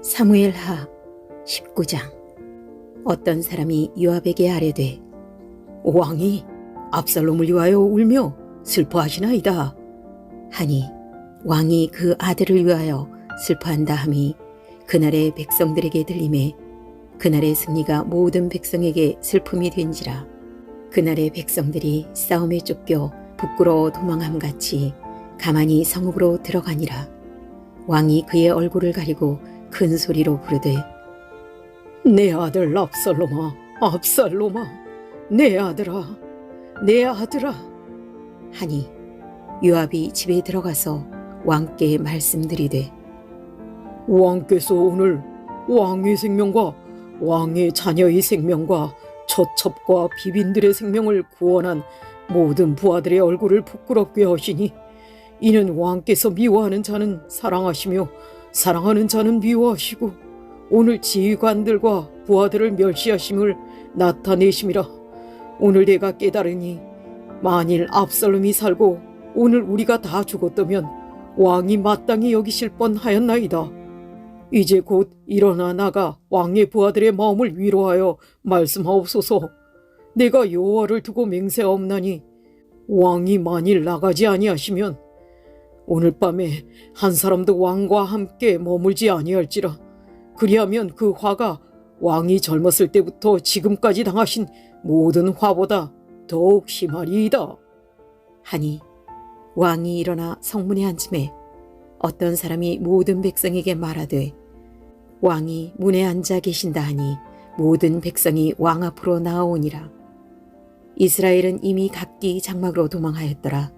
사무엘하 19장. 어떤 사람이 요압에게 아뢰되 왕이 압살롬을 위하여 울며 슬퍼하시나이다. 하니 왕이 그 아들을 위하여 슬퍼한다 함이 그날의 백성들에게 들림에 그날의 승리가 모든 백성에게 슬픔이 된지라. 그날의 백성들이 싸움에 쫓겨 부끄러워 도망함 같이 가만히 성읍으로 들어가니라. 왕이 그의 얼굴을 가리고 큰 소리로 부르되 내 아들 압살롬아 압살롬아 내 아들아 내 아들아. 하니 요압이 집에 들어가서 왕께 말씀드리되 왕께서 오늘 왕의 생명과 왕의 자녀의 생명과 처첩과 비빈들의 생명을 구원한 모든 부하들의 얼굴을 부끄럽게 하시니 이는 왕께서 미워하는 자는 사랑하시며 사랑하는 자는 미워하시고 오늘 지휘관들과 부하들을 멸시하심을 나타내심이라 오늘 내가 깨달으니 만일 압살롬이 살고 오늘 우리가 다 죽었다면 왕이 마땅히 여기실 뻔하였나이다. 이제 곧 일어나 나가 왕의 부하들의 마음을 위로하여 말씀하옵소서. 내가 여호와를 두고 맹세하옵나니 왕이 만일 나가지 아니하시면 오늘 밤에 한 사람도 왕과 함께 머물지 아니할지라. 그리하면 그 화가 왕이 젊었을 때부터 지금까지 당하신 모든 화보다 더욱 심하리이다. 하니 왕이 일어나 성문에 앉음에 어떤 사람이 모든 백성에게 말하되 왕이 문에 앉아 계신다 하니 모든 백성이 왕 앞으로 나아오니라. 이스라엘은 이미 각기 장막으로 도망하였더라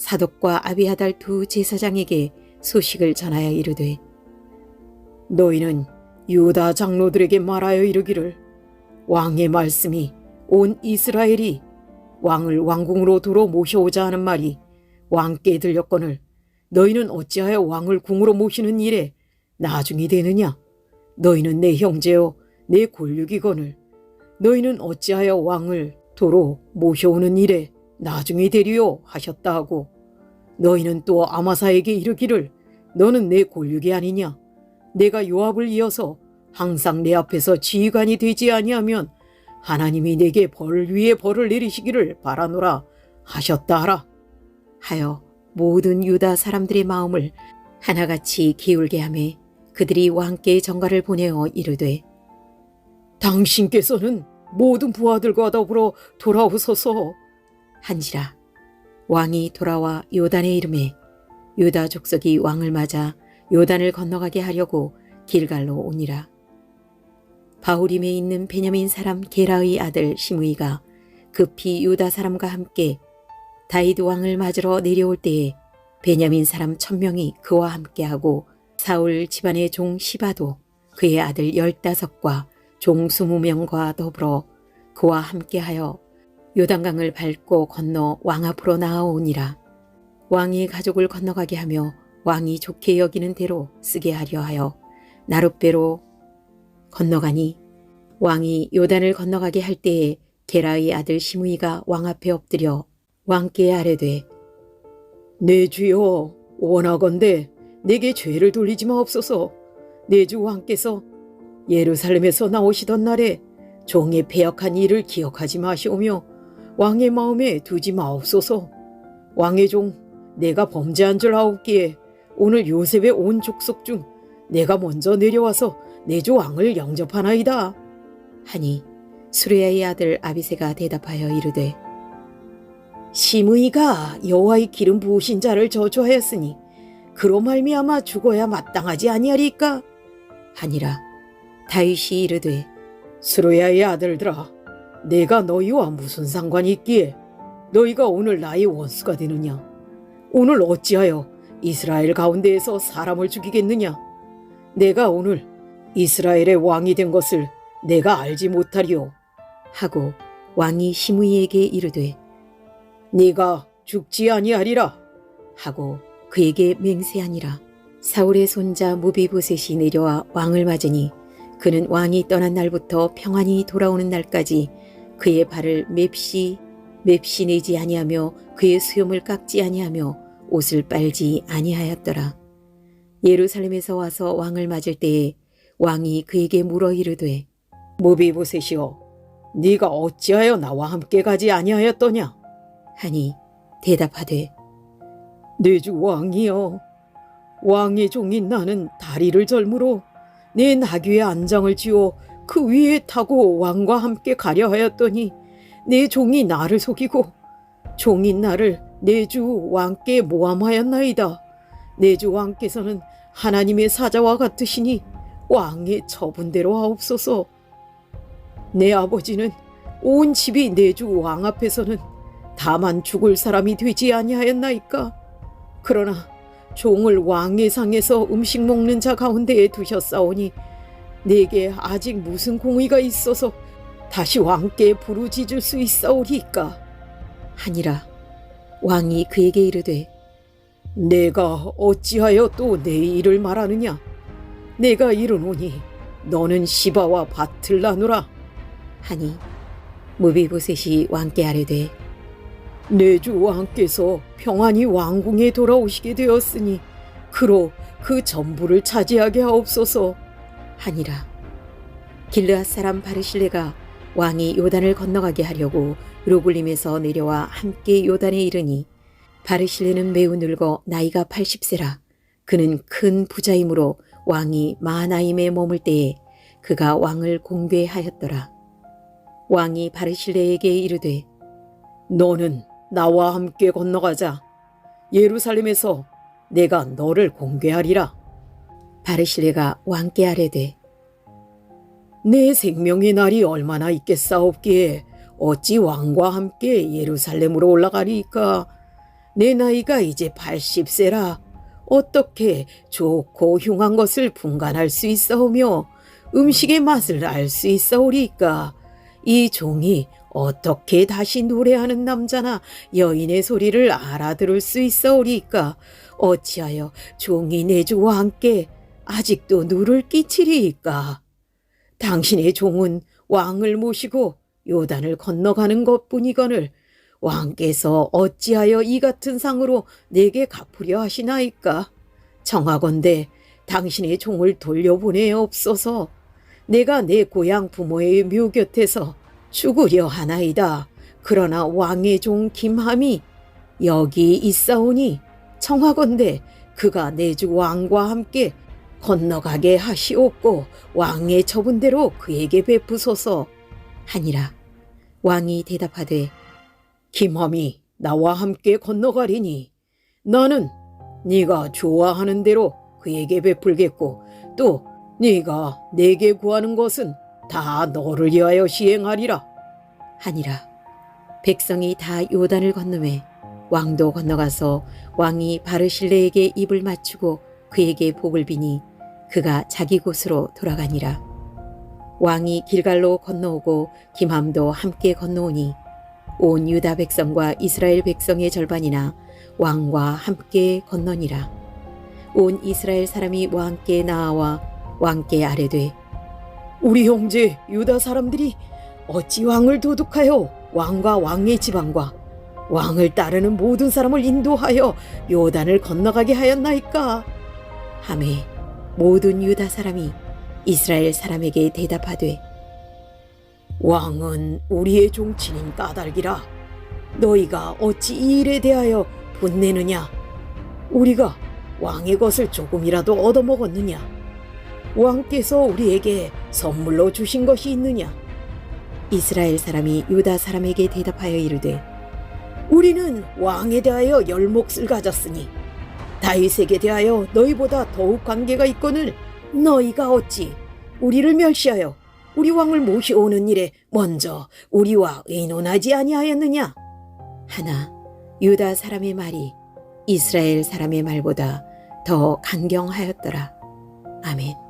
사독과 아비아달 두 제사장에게 소식을 전하여 이르되 너희는 유다 장로들에게 말하여 이르기를 왕의 말씀이 온 이스라엘이 왕을 왕궁으로 도로 모셔오자 하는 말이 왕께 들렸거늘 너희는 어찌하여 왕을 궁으로 모시는 일에 나중이 되느냐? 너희는 내 형제요 내 골육이거늘 너희는 어찌하여 왕을 도로 모셔오는 일에 나중이 되리요 하셨다 하고 너희는 또 아마사에게 이르기를 너는 내 골육이 아니냐? 내가 요압을 이어서 항상 내 앞에서 지휘관이 되지 아니하면 하나님이 내게 벌 위에 벌을 내리시기를 바라노라 하셨다 하라. 하여 모든 유다 사람들의 마음을 하나같이 기울게 하매 그들이 왕께 정가를 보내어 이르되 당신께서는 모든 부하들과 더불어 돌아오소서 한지라. 왕이 돌아와 요단의 이름에 유다 족속이 왕을 맞아 요단을 건너가게 하려고 길갈로 오니라. 바울임에 있는 베냐민 사람 게라의 아들 시므이가 급히 유다 사람과 함께 다윗 왕을 맞으러 내려올 때에 베냐민 사람 천명이 그와 함께하고 사울 집안의 종 시바도 그의 아들 열다섯과 종 스무 명과 더불어 그와 함께하여 요단강을 밟고 건너 왕 앞으로 나아오니라. 왕이 가족을 건너가게 하며 왕이 좋게 여기는 대로 쓰게 하려 하여 나룻배로 건너가니 왕이 요단을 건너가게 할 때에 게라의 아들 시므이가 왕 앞에 엎드려 왕께 아뢰되 내 주여 원하건대 내게 죄를 돌리지 마옵소서 내 주 왕께서 예루살렘에서 나오시던 날에 종의 패역한 일을 기억하지 마시오며 왕의 마음에 두지 마옵소서. 왕의 종 내가 범죄한 줄 아옵기에 오늘 요셉의 온 족속 중 내가 먼저 내려와서 내 주 왕을 영접하나이다. 하니 수레야의 아들 아비세가 대답하여 이르되 시므이가 여호와의 기름 부으신 자를 저주하였으니 그로 말미암아 죽어야 마땅하지 아니하리까? 하니라. 다윗이 이르되 스로야의 아들들아 내가 너희와 무슨 상관이 있기에 너희가 오늘 나의 원수가 되느냐 오늘 어찌하여 이스라엘 가운데에서 사람을 죽이겠느냐 내가 오늘 이스라엘의 왕이 된 것을 내가 알지 못하리오. 하고 왕이 시므이에게 이르되 네가 죽지 아니하리라. 하고 그에게 맹세하니라. 사울의 손자 무비보셋이 내려와 왕을 맞으니 그는 왕이 떠난 날부터 평안히 돌아오는 날까지 그의 발을 맵시 맵시 내지 아니하며 그의 수염을 깎지 아니하며 옷을 빨지 아니하였더라. 예루살렘에서 와서 왕을 맞을 때에 왕이 그에게 물어 이르되 무비보셋이여, 네가 어찌하여 나와 함께 가지 아니하였더냐? 하니 대답하되 내 주 왕이여, 왕의 종인 나는 다리를 절므로 내 나귀의 안장을 지어 그 위에 타고 왕과 함께 가려 하였더니 내 종이 나를 속이고 종인 나를 내 주 왕께 모함하였나이다. 내 주 왕께서는 하나님의 사자와 같으시니 왕의 처분대로 하옵소서. 내 아버지는 온 집이 내 주 왕 앞에서는 다만 죽을 사람이 되지 아니하였나이까. 그러나 종을 왕의 상에서 음식 먹는 자 가운데에 두셨사오니 내게 아직 무슨 공의가 있어서 다시 왕께 부르짖을 수 있사오리까. 하니라. 왕이 그에게 이르되 내가 어찌하여 또 내 일을 말하느냐? 내가 이르노니 너는 시바와 밭을 나누라. 하니 무비보셋이 왕께 아뢰되 내 주 왕께서 평안히 왕궁에 돌아오시게 되었으니 그로 그 전부를 차지하게 하옵소서. 하니라. 길르앗 사람 바르실레가 왕이 요단을 건너가게 하려고 로굴림에서 내려와 함께 요단에 이르니 바르실레는 매우 늙어 나이가 80세라. 그는 큰 부자이므로 왕이 마하나임에 머물 때에 그가 왕을 공개하였더라. 왕이 바르실레에게 이르되 너는 나와 함께 건너가자. 예루살렘에서 내가 너를 공개하리라. 바르실레가 왕께 아뢰되 내 생명의 날이 얼마나 있겠사옵기에 어찌 왕과 함께 예루살렘으로 올라가리이까? 내 나이가 이제 80세라. 어떻게 좋고 흉한 것을 분간할 수 있사오며 음식의 맛을 알 수 있사오리이까? 이 종이 어떻게 다시 노래하는 남자나 여인의 소리를 알아들을 수 있사오리이까? 어찌하여 종이 내 주와 함께 아직도 누를 끼치리이까? 당신의 종은 왕을 모시고 요단을 건너가는 것뿐이거늘 왕께서 어찌하여 이 같은 상으로 내게 갚으려 하시나이까? 청하건대 당신의 종을 돌려보내옵소서. 내가 내 고향 부모의 묘 곁에서 죽으려 하나이다. 그러나 왕의 종 김함이 여기 있사오니 청하건대 그가 내 주 왕과 함께 건너가게 하시옵고 왕의 처분 대로 그에게 베푸소서 하니라. 왕이 대답하되 김함이 나와 함께 건너가리니 나는 네가 좋아하는 대로 그에게 베풀겠고 또 네가 내게 구하는 것은 다 너를 위하여 시행하리라 하니라. 백성이 다 요단을 건너매 왕도 건너가서 왕이 바르실레에게 입을 맞추고 그에게 복을 비니 그가 자기 곳으로 돌아가니라. 왕이 길갈로 건너오고 김함도 함께 건너오니 온 유다 백성과 이스라엘 백성의 절반이나 왕과 함께 건너니라. 온 이스라엘 사람이 왕께 나아와 왕께 아뢰되 우리 형제 유다 사람들이 어찌 왕을 도둑하여 왕과 왕의 지방과 왕을 따르는 모든 사람을 인도하여 요단을 건너가게 하였나이까 하매 모든 유다 사람이 이스라엘 사람에게 대답하되 왕은 우리의 종친인 까닭이라 너희가 어찌 이 일에 대하여 분내느냐? 우리가 왕의 것을 조금이라도 얻어먹었느냐? 왕께서 우리에게 선물로 주신 것이 있느냐? 이스라엘 사람이 유다 사람에게 대답하여 이르되 우리는 왕에 대하여 열 몫을 가졌으니 다윗에게 대하여 너희보다 더욱 관계가 있거늘 너희가 어찌 우리를 멸시하여 우리 왕을 모셔오는 일에 먼저 우리와 의논하지 아니하였느냐 하나 유다 사람의 말이 이스라엘 사람의 말보다 더 간경하였더라. 아멘.